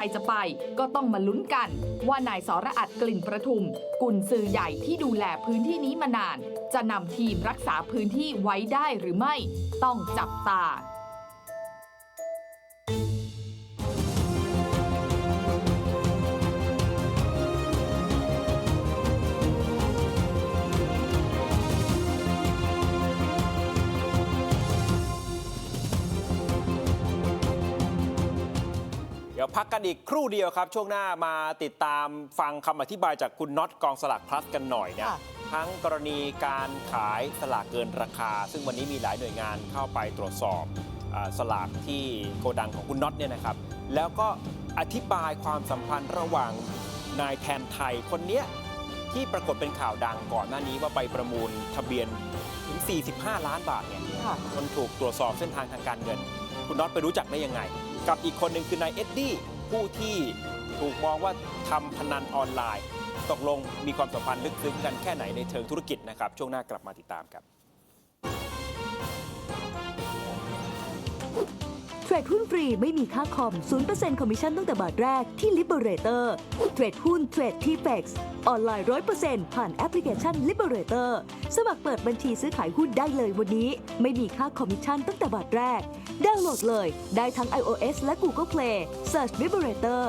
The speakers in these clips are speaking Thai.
ใครจะไปก็ต้องมาลุ้นกัน ว่านายสรอัดกลิ่นประทุม กุนซือใหญ่ที่ดูแลพื้นที่นี้มานาน จะนำทีมรักษาพื้นที่ไว้ได้หรือไม่ ต้องจับตา ดี๋ยวพักกันอีกครู่เดียวครับ ช่วงหน้ามาติดตามฟังคำอธิบายจากคุณน็อตกองสลากพลัสกันหน่อยนะค่ะ ทั้งกรณีการขายสลากเกินราคา ซึ่งวันนี้มีหลายหน่วยงานเข้าไปตรวจสอบอาสลากที่โกดังของคุณน็อตเนี่ยนะครับ แล้วก็อธิบายความสัมพันธ์ระหว่างนายแทนไทยคนเนี้ยที่ปรากฏเป็นข่าวดังก่อนหน้านี้ว่าไปประมูลทะเบียนถึง 45 ล้านบาทเนี่ย ค่ะมันถูกตรวจสอบเส้นทางทางการเงิน คุณน็อตไปรู้จักได้ยังไง กับอีกคนหนึ่งคือนายเอ็ดดี้ผู้ที่ถูกมองว่าทำพนันออนไลน์ ตกลงมีความสัมพันธ์ลึกซึ้งกันแค่ไหนในเชิงธุรกิจนะครับ ช่วงหน้ากลับมาติดตามครับ เทรดหุ้นฟรีไม่มีค่าคอม 0%คอมมิชชั่นตั้งแต่บาทแรกที่ Liberator เทรดหุ้นเทรดที่ FX ออนไลน์ 100%ผ่านแอปพลิเคชัน Liberator สมัครเปิดบัญชีซื้อขายหุ้นได้เลยวันนี้ ไม่มีค่าคอมมิชชั่นตั้งแต่บาทแรก ดาวน์โหลดเลย ได้ทั้ง iOS และ Google Play Search Liberator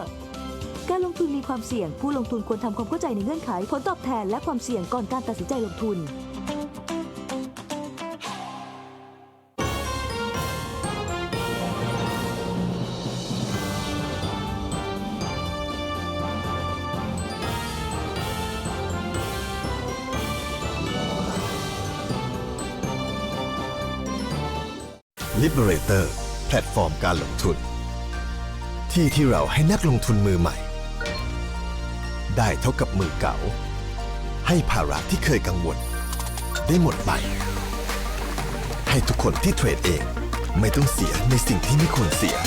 การลงทุนมีความเสี่ยง ผู้ลงทุนควรทำความเข้าใจในเงื่อนไข ผลตอบแทนและความเสี่ยงก่อนการตัดสินใจลงทุน Liberator แพลตฟอร์มการลงทุน ที่ที่เราให้นักลงทุนมือใหม่ ได้เท่ากับมือเก่า ให้ภาระที่เคยกังวล ได้หมดไป ให้ทุกคนที่เทรดเองไม่ต้องเสียในสิ่งที่ไม่ควรเสีย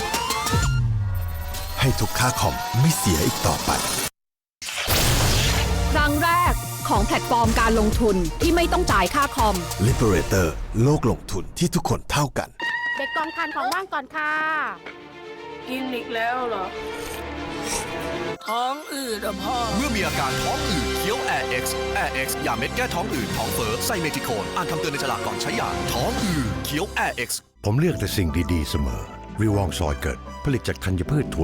ให้ทุกค่าคอมไม่เสียอีกต่อไป ครั้งแรกของแพลตฟอร์มการลงทุนที่ไม่ต้องจ่ายค่าคอม Liberator โลกลงทุนที่ทุกคนเท่ากัน เด็กกองทานของว่างก่อนค่ะ กินอีกแล้วเหรอ ท้องอืดอะพ่อ เมื่อมีอาการท้องอืดเคี้ยว Air X Air X ยาเม็ดแก้ท้องอืดท้องเฟ้อไซเมทิโคนอ่านคำเตือนในฉลากก่อนใช้ยาท้องอืดเคี้ยว Air X ผมเลือกแต่สิ่งดี ๆ เสมอ วิวองซอยเกิด ผลิตจากธัญพืชถั่ว